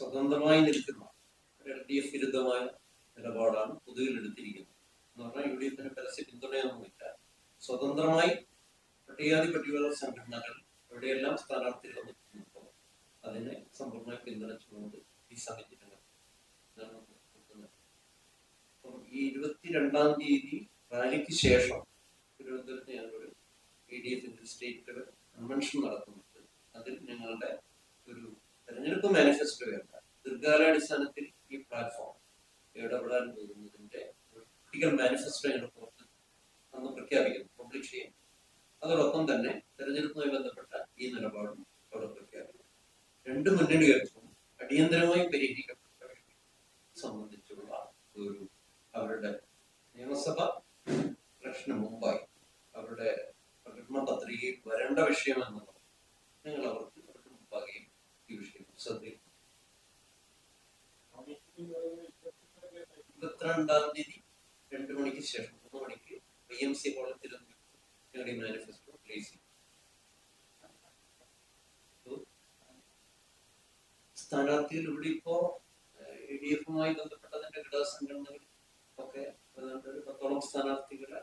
സ്വതന്ത്രമായി നിൽക്കുന്ന ഒരു എൽ ഡി എഫ് വിരുദ്ധമായ നിലപാടാണ് പൊതുവിൽ എടുത്തിരിക്കുന്നത്. എന്ന് പറഞ്ഞാൽ യു ഡി എഫിന് പരസ്യ പിന്തുണയൊന്നുമില്ല സ്വതന്ത്രമായി പട്ടികാതി പട്ടികവർഗ സംഘടനകൾ എവിടെയെല്ലാം സ്ഥാനാർത്ഥികൾ നിൽക്കുന്നുണ്ടോ അതിനെ സമ്പൂർണമായി പിന്തുണച്ചുകൊണ്ട് ഈ സാഹചര്യങ്ങൾ അപ്പം ഈ ഇരുപത്തിരണ്ടാം തീയതി റാലിക്ക് ശേഷം തിരുവനന്തപുരത്ത് ഞങ്ങളൊരു എ ഡി എഫിന്റെ സ്റ്റേറ്റ് കൺവെൻഷൻ നടത്തുന്നുണ്ട്. അതിൽ ഞങ്ങളുടെ ഒരു തെരഞ്ഞെടുപ്പ് മാനിഫെസ്റ്റോയല്ല ദീർഘകാലാടിസ്ഥാനത്തിൽ ഈ പ്ലാറ്റ്ഫോം ഇടപെടാൻ പോകുന്നതിന്റെ മാനിഫെസ്റ്റോ ഞങ്ങൾ അന്ന് പ്രഖ്യാപിക്കുന്നു പബ്ലിഷ് ചെയ്യും അതോടൊപ്പം തന്നെ തെരഞ്ഞെടുപ്പുമായി ബന്ധപ്പെട്ട ഈ നിലപാടും അവിടെ പ്രഖ്യാപിക്കും രണ്ട് മുന്നണികൾക്കും അടിയന്തരമായി പരിഹരിക്കപ്പെട്ട സംബന്ധിച്ചുള്ള ഒരു അവരുടെ നിയമസഭ ഇലക്ഷന് മുമ്പായി അവരുടെ പ്രകടന പത്രികയിൽ വരേണ്ട വിഷയം എന്നുള്ളത് ഞങ്ങൾ അവർക്ക് അവരുടെ മുമ്പാകെയും ഈ വിഷയം ശ്രദ്ധയിൽ ഇരുപത്തിരണ്ടാം തീയതി രണ്ടു മണിക്ക് ശേഷം മൂന്ന് മണിക്ക് ഐ എം സി ഹാളിൽ ഞങ്ങളുടെ മാനിഫെസ്റ്റോ റിലീസ് ചെയ്യും. സ്ഥാനാർത്ഥികൾ ഇവിടെ ഇപ്പോ എ ഡി എഫുമായി ബന്ധപ്പെട്ടതിന്റെ ഒക്കെ പത്തോളം സ്ഥാനാർത്ഥികളെ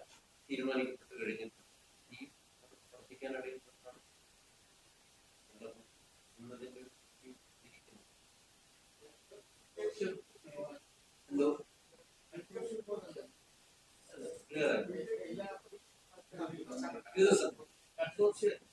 തീരുമാനിക്കപ്പെട്ട് കഴിഞ്ഞിട്ടുണ്ട്. ഈ പ്രവർത്തിക്കാൻ ഇടയിൽ ক্লিয়ার রাখবে ঠিক আছে স্যার